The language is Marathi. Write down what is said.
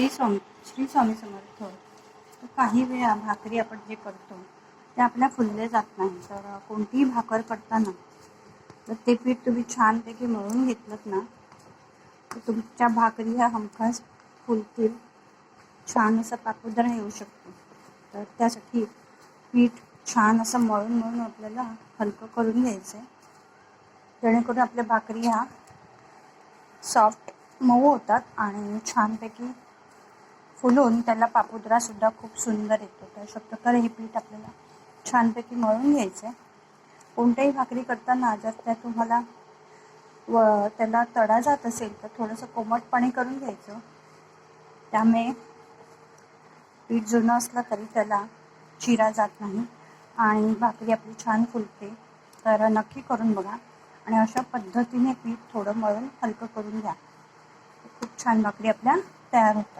श्री स्वामी श्री स्वामी समर्थ तर काही वेळा भाकरी आपण जे करतो. ते आपल्या फुलले जात नाही. तर कोणतीही भाकर करताना तर ते पीठ तुम्ही छानपैकी मळून घेतलं ना तर तुमच्या भाकरी ह्या हमखास फुलतील. छान असं पापुद्रा येऊ शकतो. तर त्यासाठी पीठ छान असं मळून मळून आपल्याला हलकं करून घ्यायचं आहे जेणेकरून आपल्या भाकरी ह्या सॉफ्ट मऊ होतात आणि छानपैकी फुलून त्याला पापुद्रासुद्धा खूप सुंदर येतो. तर शक्यतो हे पीठ आपल्याला छानपैकी मळून घ्यायचं आहे कोणत्याही भाकरी करताना जर त्या तुम्हाला व त्याला तडा जात असेल तर थोडंसं कोमटपणे करून घ्यायचं. त्यामुळे पीठ जुनं असलं तरी त्याला चिरा जात नाही आणि भाकरी आपली छान फुलते. तर नक्की करून बघा आणि अशा पद्धतीने पीठ थोडं मळून हलकं करून घ्या. खूप छान भाकरी आपल्या तयार होतात.